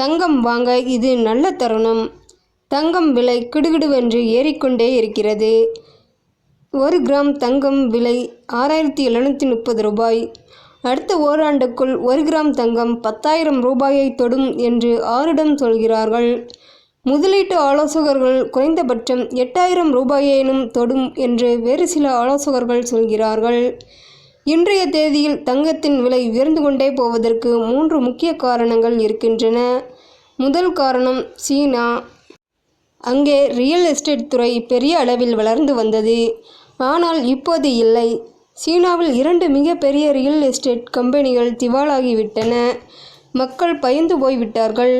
தங்கம் வாங்க இது நல்ல தருணம். தங்கம் விலை கிடுகிடுவென்று ஏறிக்கொண்டே இருக்கிறது. ஒரு கிராம் தங்கம் விலை ஆறாயிரத்தி எழுநூற்றி முப்பது ரூபாய். அடுத்த ஓராண்டுக்குள் ஒரு கிராம் தங்கம் பத்தாயிரம் ரூபாயை தொடும் என்று ஆரிடம் சொல்கிறார்கள். முதலீட்டு ஆலோசகர்கள் குறைந்தபட்சம் எட்டாயிரம் ரூபாயேனும் தொடும் என்று வேறு சில ஆலோசகர்கள் சொல்கிறார்கள். இன்றைய தேதியில் தங்கத்தின் விலை உயர்ந்து கொண்டே போவதற்கு மூன்று முக்கிய காரணங்கள் இருக்கின்றன. முதல் காரணம் சீனா. அங்கே ரியல் எஸ்டேட் துறை பெரிய அளவில் வளர்ந்து வந்தது. ஆனால் இப்போது இல்லை. சீனாவில் இரண்டு மிகப்பெரிய ரியல் எஸ்டேட் கம்பெனிகள் திவாலாகிவிட்டன. மக்கள் பயந்து போய்விட்டார்கள்.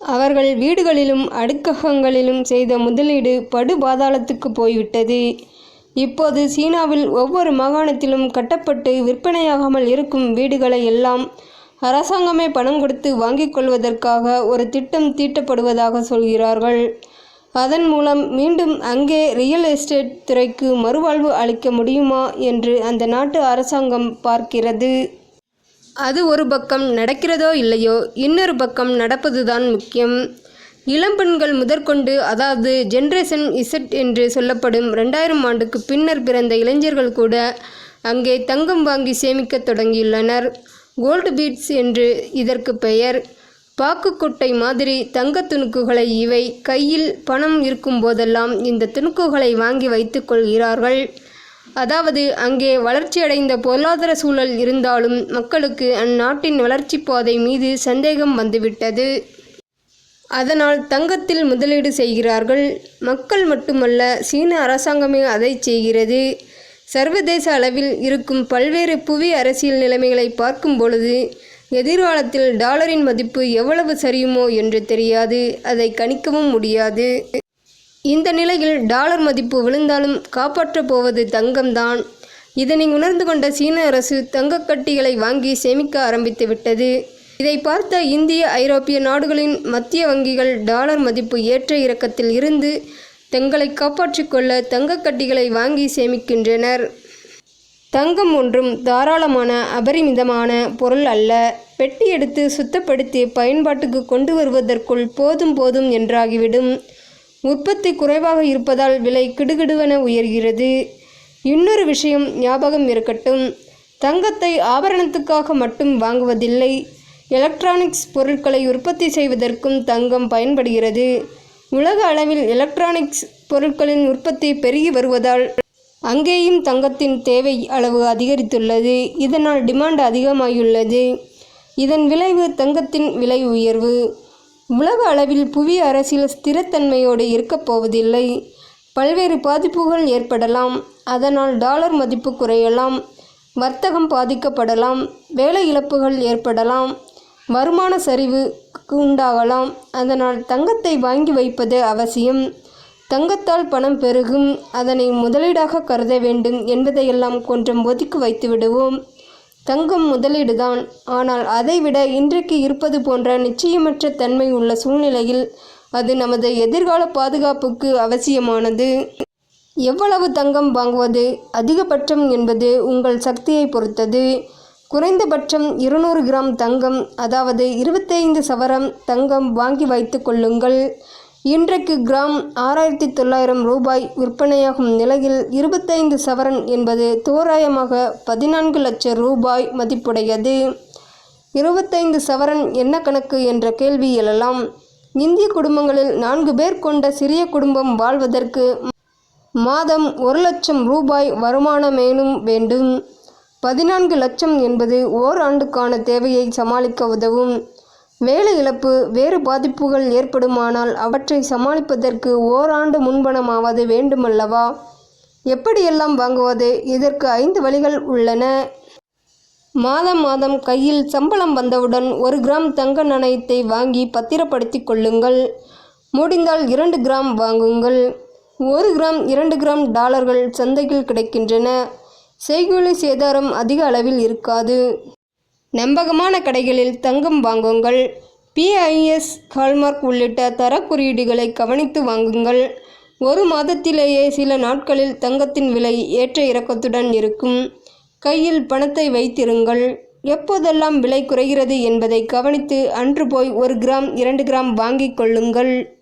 அவர்கள் வீடுகளிலும் அடுக்ககங்களிலும் செய்த முதலீடு படு பாதாளத்துக்கு போய்விட்டது. இப்போது சீனாவில் ஒவ்வொரு மாகாணத்திலும் கட்டப்பட்டு விற்பனையாகாமல் இருக்கும் வீடுகளை எல்லாம் அரசாங்கமே பணம் கொடுத்து வாங்கிக் கொள்வதற்காக ஒரு திட்டம் தீட்டப்படுவதாக சொல்கிறார்கள். அதன் மூலம் மீண்டும் அங்கே ரியல் எஸ்டேட் துறைக்கு மறுவாழ்வு அளிக்க முடியுமா என்று அந்த நாட்டு அரசாங்கம் பார்க்கிறது. அது ஒரு பக்கம் நடக்கிறதோ இல்லையோ இன்னொரு பக்கம் நடப்பதுதான் முக்கியம். இளம்பெண்கள் முதற்கொண்டு அதாவது ஜென்ரேஷன் இசட் என்று சொல்லப்படும் ரெண்டாயிரம் ஆண்டுக்கு பின்னர் பிறந்த இளைஞர்கள் கூட அங்கே தங்கம் வாங்கி சேமிக்கத் தொடங்கியுள்ளனர். கோல்டு பீட்ஸ் என்று இதற்கு பெயர். பாக்குக்கொட்டை மாதிரி தங்க துணுக்குகளை இவை கையில் பணம் இருக்கும் போதெல்லாம் இந்த துணுக்குகளை வாங்கி வைத்து கொள்கிறார்கள். அதாவது அங்கே வளர்ச்சியடைந்த பொருளாதார சூழல் இருந்தாலும் மக்களுக்கு அந்நாட்டின் வளர்ச்சி பாதை மீது சந்தேகம் வந்துவிட்டது. அதனால் தங்கத்தில் முதலீடு செய்கிறார்கள். மக்கள் மட்டுமல்ல சீன அரசாங்கமே அதை செய்கிறது. சர்வதேச அளவில் இருக்கும் பல்வேறு புவி அரசியல் நிலைமைகளை பார்க்கும் பொழுது எதிர்காலத்தில் டாலரின் மதிப்பு எவ்வளவு சரியுமோ என்று தெரியாது. அதை கணிக்கவும் முடியாது. இந்த நிலையில் டாலர் மதிப்பு விழுந்தாலும் காப்பாற்றப் போவது தங்கம்தான். இதனை உணர்ந்து கொண்ட சீன அரசு தங்கக்கட்டிகளை வாங்கி சேமிக்க ஆரம்பித்து விட்டது. இதை பார்த்த இந்திய ஐரோப்பிய நாடுகளின் மத்திய வங்கிகள் டாலர் மதிப்பு ஏற்ற இறக்கத்தில் இருந்து தங்களை காப்பாற்றிக் கொள்ள தங்கக் கட்டிகளை வாங்கி சேமிக்கின்றனர். தங்கம் ஒன்றும் தாராளமான அபரிமிதமான பொருள் அல்ல. பெட்டி எடுத்து சுத்தப்படுத்தி பயன்பாட்டுக்கு கொண்டு வருவதற்குள் போதும் போதும் என்றாகிவிடும். உற்பத்தி குறைவாக இருப்பதால் விலை கிடுகிடுவென உயர்கிறது. இன்னொரு விஷயம் ஞாபகம் இருக்கட்டும். தங்கத்தை ஆபரணத்துக்காக மட்டும் வாங்குவதில்லை. எலக்ட்ரானிக்ஸ் பொருட்களை உற்பத்தி செய்வதற்கும் தங்கம் பயன்படுகிறது. உலக அளவில் எலக்ட்ரானிக்ஸ் பொருட்களின் உற்பத்தி பெருகி வருவதால் அங்கேயும் தங்கத்தின் தேவை அளவு அதிகரித்துள்ளது. இதனால் டிமாண்ட் அதிகமாகியுள்ளது. இதன் விளைவு தங்கத்தின் விலை உயர்வு. உலக அளவில் புவி அரசியல் ஸ்திரத்தன்மையோடு இருக்கப் போவதில்லை. பல்வேறு பாதிப்புகள் ஏற்படலாம். அதனால் டாலர் மதிப்பு குறையலாம். வர்த்தகம் பாதிக்கப்படலாம். வேலை இழப்புகள் ஏற்படலாம். வருமான சரிவு உண்டாகலாம். அதனால் தங்கத்தை வாங்கி வைப்பது அவசியம். தங்கத்தால் பணம் பெருகும். அதனை முதலீடாக கருத வேண்டும் என்பதையெல்லாம் கொஞ்சம் ஒதுக்கி வைத்து விடுவோம். தங்கம் முதலீடுதான். ஆனால் அதைவிட இன்றைக்கு இருப்பது போன்ற நிச்சயமற்ற தன்மை உள்ள சூழ்நிலையில் அது நமது எதிர்கால பாதுகாப்புக்கு அவசியமானது. எவ்வளவு தங்கம் வாங்குவது அதிகபட்சம் என்பது உங்கள் சக்தியை பொறுத்தது. குறைந்தபட்சம் இருநூறு கிராம் தங்கம் அதாவது இருபத்தைந்து சவரம் தங்கம் வாங்கி வைத்து கொள்ளுங்கள். இன்றைக்கு கிராம் ஆறாயிரத்தி தொள்ளாயிரம் ரூபாய் விற்பனையாகும் நிலையில் இருபத்தைந்து சவரன் என்பது தோராயமாக பதினான்கு லட்சம் ரூபாய் மதிப்புடையது. இருபத்தைந்து சவரன் என்ன கணக்கு என்ற கேள்வி எழலாம். இந்திய குடும்பங்களில் நான்கு பேர் கொண்ட சிறிய குடும்பம் வாழ்வதற்கு மாதம் ஒரு லட்சம் ரூபாய் வருமானமேனும் வேண்டும். பதினான்கு லட்சம் என்பது ஓராண்டுக்கான தேவையை சமாளிக்க உதவும். வேலை இழப்பு வேறு பாதிப்புகள் ஏற்படுமானால் அவற்றை சமாளிப்பதற்கு ஓராண்டு முன்பணமாவது வேண்டுமல்லவா? எப்படியெல்லாம் வாங்குவது? இதற்கு ஐந்து வழிகள் உள்ளன. மாதம் மாதம் கையில் சம்பளம் வந்தவுடன் ஒரு கிராம் தங்க நாணயத்தை வாங்கி பத்திரப்படுத்தி கொள்ளுங்கள். முடிந்தால் இரண்டு கிராம் வாங்குங்கள். ஒரு கிராம் இரண்டு கிராம் டாலர்கள் சந்தையில் கிடைக்கின்றன. செய்கூலி சேதாரம் அதிக அளவில் இருக்காது. நம்பகமான கடைகளில் தங்கம் வாங்குங்கள். பிஐஎஸ் ஹால்மார்க் உள்ளிட்ட தரக் குறியீடுகளை கவனித்து வாங்குங்கள். ஒரு மாதத்திலேயே சில நாட்களில் தங்கத்தின் விலை ஏற்ற இறக்கத்துடன் இருக்கும். கையில் பணத்தை வைத்திருங்கள். எப்போதெல்லாம் விலை குறைகிறது என்பதை கவனித்து அன்று போய் ஒரு கிராம் இரண்டு கிராம் வாங்கிக் கொள்ளுங்கள்.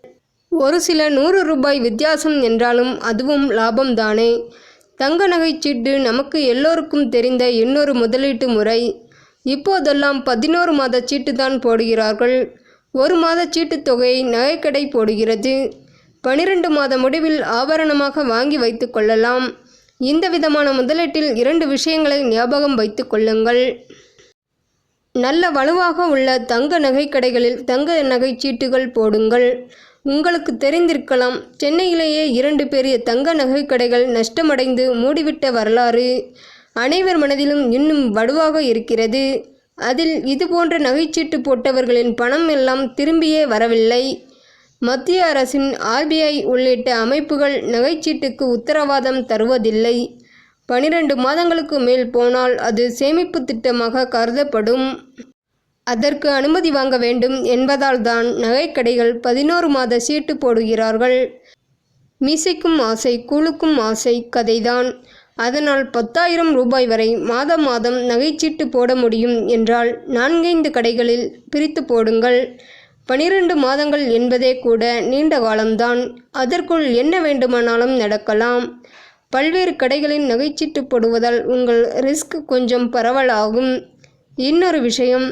ஒரு சில நூறு ரூபாய் வித்தியாசம் என்றாலும் அதுவும் லாபம்தானே. தங்க நகைச்சீட்டு நமக்கு எல்லோருக்கும் தெரிந்த இன்னொரு முதலீட்டு முறை. இப்போதெல்லாம் பதினோரு மாத சீட்டு தான் போடுகிறார்கள். ஒரு மாத சீட்டுத் தொகையை நகைக்கடை போடுகிறது. பனிரெண்டு மாத முடிவில் ஆபரணமாக வாங்கி வைத்து கொள்ளலாம். இந்த விதமான முதலீட்டில் இரண்டு விஷயங்களை ஞாபகம் வைத்து கொள்ளுங்கள். நல்ல வலுவாக உள்ள தங்க நகைக்கடைகளில் தங்க நகைச்சீட்டுகள் போடுங்கள். உங்களுக்கு தெரிந்திருக்கலாம். சென்னையிலேயே இரண்டு பெரிய தங்க நகைக்கடைகள் நஷ்டமடைந்து மூடிவிட்ட வரலாறு அனைவர் மனதிலும் இன்னும் வலுவாக இருக்கிறது. அதில் இதுபோன்ற நகைச்சீட்டு போட்டவர்களின் பணம் எல்லாம் திரும்பியே வரவில்லை. மத்திய அரசின் ஆர்பிஐ உள்ளிட்ட அமைப்புகள் நகைச்சீட்டுக்கு உத்தரவாதம் தருவதில்லை. பனிரெண்டு மாதங்களுக்கு மேல் போனால் அது சேமிப்பு திட்டமாக கருதப்படும். அதற்கு அனுமதி வாங்க வேண்டும் என்பதால்தான் நகைக்கடைகள் பதினோரு மாத சீட்டு போடுகிறார்கள். மீசைக்கும் ஆசை கூழுக்கும் ஆசை கதைதான். அதனால் பத்தாயிரம் ரூபாய் வரை மாதம் மாதம் நகைச்சீட்டு போட முடியும் என்றால் நான்கைந்து கடைகளில் பிரித்து போடுங்கள். பனிரெண்டு மாதங்கள் என்பதே கூட நீண்ட காலம்தான். அதற்குள் என்ன வேண்டுமானாலும் நடக்கலாம். பல்வேறு கடைகளில் நகைச்சீட்டு போடுவதால் உங்கள் ரிஸ்க் கொஞ்சம் பரவலாகும். இன்னொரு விஷயம்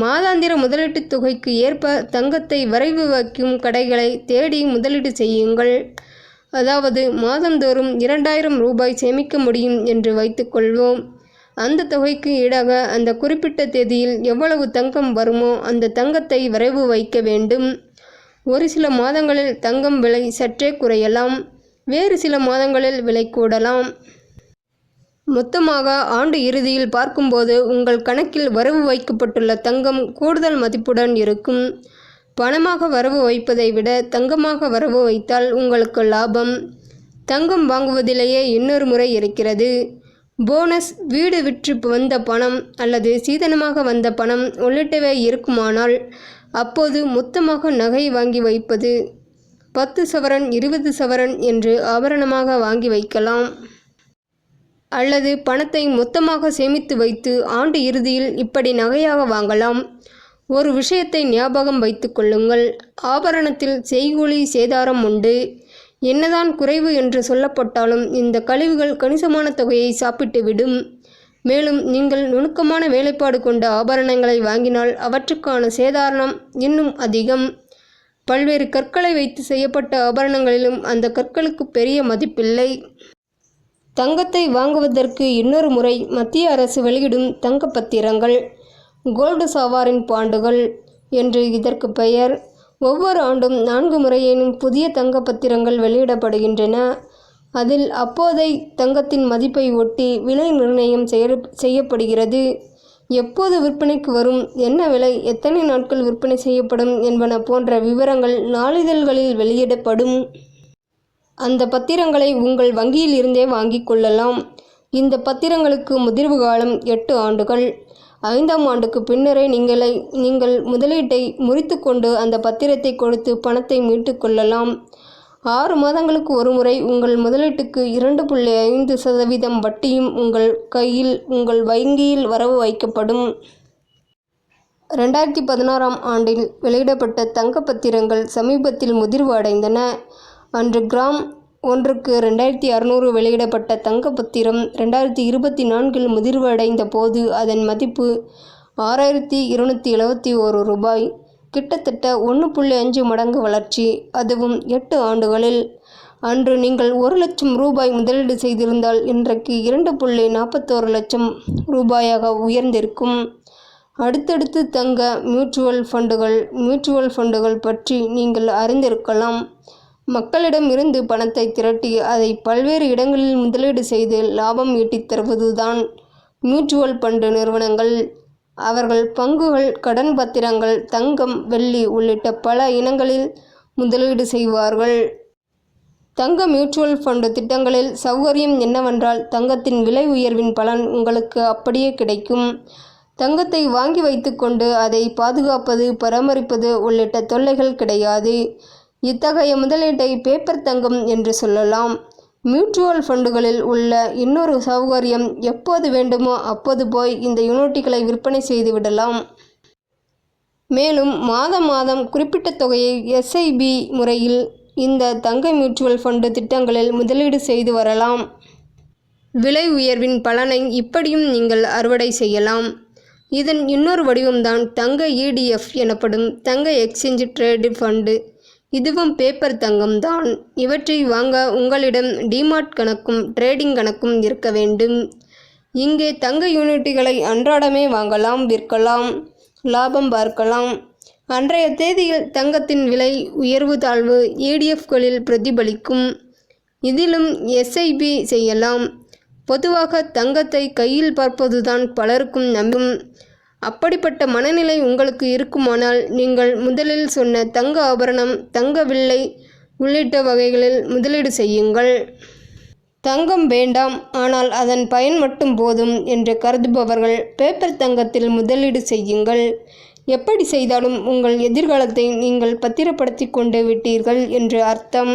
மாதாந்திர முதலீட்டுத் தொகைக்கு ஏற்ப தங்கத்தை வரைவு வைக்கும் கடைகளை தேடி முதலீடு செய்யுங்கள். அதாவது மாதந்தோறும் இரண்டாயிரம் ரூபாய் சேமிக்க முடியும் என்று வைத்துக்கொள்வோம் அந்த தொகைக்கு ஈடாக அந்த குறிப்பிட்ட தேதியில் எவ்வளவு தங்கம் வருமோ அந்த தங்கத்தை வரைவு வைக்க வேண்டும். ஒரு சில மாதங்களில் தங்கம் விலை சற்றே குறையலாம். வேறு சில மாதங்களில் விலை கூடலாம். மொத்தமாக ஆண்டு இறுதியில் பார்க்கும்போது உங்கள் கணக்கில் வரவு வைக்கப்பட்டுள்ள தங்கம் கூடுதல் மதிப்புடன் இருக்கும். பணமாக வரவு வைப்பதை விட தங்கமாக வரவு வைத்தால் உங்களுக்கு லாபம். தங்கம் வாங்குவதிலேயே இன்னொரு முறை இருக்கிறது. போனஸ் வீடு விற்று வந்த பணம் அல்லது சீதனமாக வந்த பணம் உள்ளிட்டவை இருக்குமானால் அப்போது மொத்தமாக நகை வாங்கி வைப்பது பத்து சவரன் இருபது சவரன் என்று ஆபரணமாக வாங்கி வைக்கலாம். அல்லது பணத்தை மொத்தமாக சேமித்து வைத்து ஆண்டு இறுதியில் இப்படி நகையாக வாங்கலாம். ஒரு விஷயத்தை ஞாபகம் வைத்து கொள்ளுங்கள். ஆபரணத்தில் செய்கூலி சேதாரம் உண்டு. என்னதான் குறைவு என்று சொல்லப்பட்டாலும் இந்த கழிவுகள் கணிசமான தொகையை சாப்பிட்டுவிடும் மேலும் நீங்கள் நுணுக்கமான வேலைப்பாடு கொண்ட ஆபரணங்களை வாங்கினால் அவற்றுக்கான சேதாரணம் இன்னும் அதிகம். பல்வேறு கற்களை வைத்து செய்யப்பட்ட ஆபரணங்களிலும் அந்த கற்களுக்கு பெரிய மதிப்பில்லை. தங்கத்தை வாங்குவதற்கு இன்னொரு முறை மத்திய அரசு வெளியிடும் தங்க பத்திரங்கள் கோல்டு சாவாரின் பாண்டுகள் என்று இதற்கு பெயர். ஒவ்வொரு ஆண்டும் நான்கு முறையேனும் புதிய தங்க பத்திரங்கள் வெளியிடப்படுகின்றன. அதில் அப்போதை தங்கத்தின் மதிப்பை ஒட்டி விலை நிர்ணயம் செய்ய செய்யப்படுகிறது. எப்போது விற்பனைக்கு வரும் என்ன விலை எத்தனை நாட்கள் விற்பனை செய்யப்படும் என்பன போன்ற விவரங்கள் நாளிதழ்களில் வெளியிடப்படும். அந்த பத்திரங்களை உங்கள் வங்கியில் இருந்தே வாங்கிக் கொள்ளலாம். இந்த பத்திரங்களுக்கு முதிர்வு காலம் எட்டு ஆண்டுகள். ஐந்தாம் ஆண்டுக்கு பின்னரே நீங்களை நீங்கள் முதலீட்டை முறித்துக்கொண்டு அந்த பத்திரத்தை கொடுத்து பணத்தை மீட்டு கொள்ளலாம். ஆறு மாதங்களுக்கு ஒருமுறை உங்கள் முதலீட்டுக்கு இரண்டு புள்ளி ஐந்து சதவீதம் வட்டியும் உங்கள் கையில் உங்கள் வங்கியில் வரவு வைக்கப்படும். ரெண்டாயிரத்தி பதினாறாம் ஆண்டில் வெளியிடப்பட்ட தங்க பத்திரங்கள் சமீபத்தில் முதிர்வு அடைந்தன. அன்று கிராம் ஒன்றுக்கு ரெண்டாயிரத்தி அறுநூறு வெளியிடப்பட்ட தங்க பத்திரம் ரெண்டாயிரத்தி இருபத்தி நான்கில் முதிர்வு அடைந்த போது அதன் மதிப்பு ஆறாயிரத்தி இருநூற்றி எழுபத்தி ஒரு ரூபாய். கிட்டத்தட்ட ஒன்று புள்ளி அஞ்சு மடங்கு வளர்ச்சி. அதுவும் எட்டு ஆண்டுகளில். அன்று நீங்கள் ஒரு லட்சம் ரூபாய் முதலீடு செய்திருந்தால் இன்றைக்கு இரண்டு புள்ளி நாற்பத்தோரு லட்சம் ரூபாயாக உயர்ந்திருக்கும். அடுத்தடுத்து தங்க மியூச்சுவல் ஃபண்டுகள் மியூச்சுவல் ஃபண்டுகள் பற்றி நீங்கள் அறிந்திருக்கலாம். மக்களிடம் இருந்து பணத்தை திரட்டி அதை பல்வேறு இடங்களில் முதலீடு செய்து லாபம் ஈட்டித் தருவதுதான் மியூச்சுவல் ஃபண்டு நிறுவனங்கள். அவர்கள் பங்குகள் கடன் பத்திரங்கள் தங்கம் வெள்ளி உள்ளிட்ட பல இனங்களில் முதலீடு செய்வார்கள். தங்க மியூச்சுவல் ஃபண்டு திட்டங்களில் சௌகரியம் என்னவென்றால் தங்கத்தின் விலை உயர்வின் பலன் உங்களுக்கு அப்படியே கிடைக்கும். தங்கத்தை வாங்கி வைத்துக்கொண்டு அதை பாதுகாப்பது பராமரிப்பது உள்ளிட்ட தொல்லைகள் கிடையாது. இத்தகைய முதலீட்டை பேப்பர் தங்கம் என்று சொல்லலாம். மியூச்சுவல் ஃபண்டுகளில் உள்ள இன்னொரு சௌகரியம் எப்போது வேண்டுமோ அப்போது போய் இந்த யூனிட்டுகளை விற்பனை செய்து விடலாம். மேலும் மாதம் மாதம் குறிப்பிட்ட தொகையை எஸ்ஐபி முறையில் இந்த தங்க மியூச்சுவல் ஃபண்டு திட்டங்களில் முதலீடு செய்து வரலாம். விலை உயர்வின் பலனை இப்படியும் நீங்கள் அறுவடை செய்யலாம். இதன் இன்னொரு வடிவம்தான் தங்க இடிஎஃப் எனப்படும் தங்க எக்ஸ்சேஞ்ச் ட்ரேடு ஃபண்டு இதுவும் பேப்பர் தங்கம் தான். இவற்றை வாங்க உங்களிடம் டிமார்ட் கணக்கும் ட்ரேடிங் கணக்கும் இருக்க வேண்டும். இங்கே தங்க யூனிட்டுகளை அன்றாடமே வாங்கலாம் விற்கலாம் லாபம் பார்க்கலாம். அன்றைய தேதியில் தங்கத்தின் விலை உயர்வு தாழ்வு இடிஎஃப்களில் பிரதிபலிக்கும். இதிலும் எஸ்ஐபி செய்யலாம். பொதுவாக தங்கத்தை கையில் பார்ப்பதுதான் பலருக்கும் நம்பும். அப்படிப்பட்ட மனநிலை உங்களுக்கு இருக்குமானால் நீங்கள் முதலில் சொன்ன தங்க ஆபரணம் தங்க வில்லை உள்ளிட்ட வகைகளில் முதலீடு செய்யுங்கள். தங்கம் வேண்டாம் ஆனால் அதன் பயன் மட்டும் போதும் என்று கருதுபவர்கள் பேப்பர் தங்கத்தில் முதலீடு செய்யுங்கள். எப்படி செய்தாலும் உங்கள் எதிர்காலத்தை நீங்கள் பத்திரப்படுத்தி கொண்டு விட்டீர்கள் என்று அர்த்தம்.